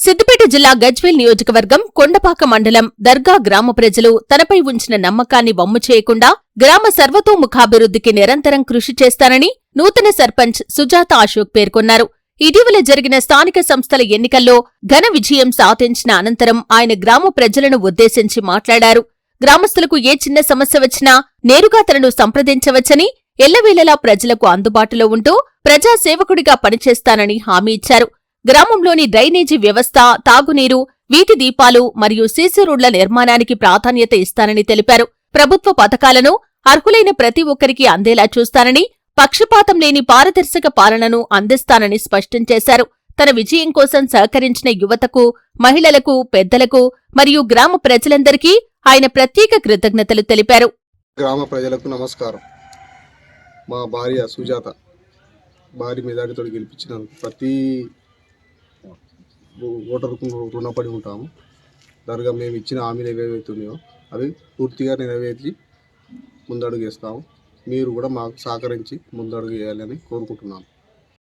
సిద్దిపేట జిల్లా గజ్వేల్ నియోజకవర్గం కొండపాక మండలం దర్గా గ్రామ ప్రజలు తనపై ఉంచిన నమ్మకాన్ని వమ్ము చేయకుండా గ్రామ సర్వతోముఖాభివృద్ధికి నిరంతరం కృషి చేస్తానని నూతన సర్పంచ్ సుజాత అశోక్ పేర్కొన్నారు. ఇటీవల జరిగిన స్థానిక సంస్థల ఎన్నికల్లో ఘన విజయం సాధించిన అనంతరం ఆయన గ్రామ ప్రజలను ఉద్దేశించి మాట్లాడారు. గ్రామస్తులకు ఏ చిన్న సమస్య వచ్చినా నేరుగా తనను సంప్రదించవచ్చని ఎల్లవేళలా ప్రజలకు అందుబాటులో ఉంటూ ప్రజాసేవకుడిగా పనిచేస్తానని హామీ ఇచ్చారు. గ్రామంలోని డ్రైనేజీ వ్యవస్థ తాగునీరు వీధి దీపాలు మరియు సీసీ రోడ్ల నిర్మాణానికి ప్రాధాన్యత ఇస్తానని తెలిపారు. ప్రభుత్వ పథకాలను అర్హులైన ప్రతి ఒక్కరికి అందేలా చూస్తానని పక్షపాతం లేని పారదర్శక పాలనను అందిస్తానని స్పష్టం చేశారు. తన విజయం కోసం సహకరించిన యువతకు మహిళలకు పెద్దలకు మరియు గ్రామ ప్రజలందరికీ ఆయన ప్రత్యేక కృతజ్ఞతలు తెలిపారు. గ్రామ ప్రజలకు నమస్కారం. మా భార్య సుజాత భార్య మెజారిటీతో గెలిపించినందుకు ప్రతి ఓటరుకు రుణపడి ఉంటాము. దానిగా మేము ఇచ్చిన హామీలు ఏవేవైతున్నాయో అవి పూర్తిగా నెరవేర్చి ముందడుగు వేస్తాము. మీరు కూడా మాకు సహకరించి ముందడుగు వేయాలని కోరుకుంటున్నాము.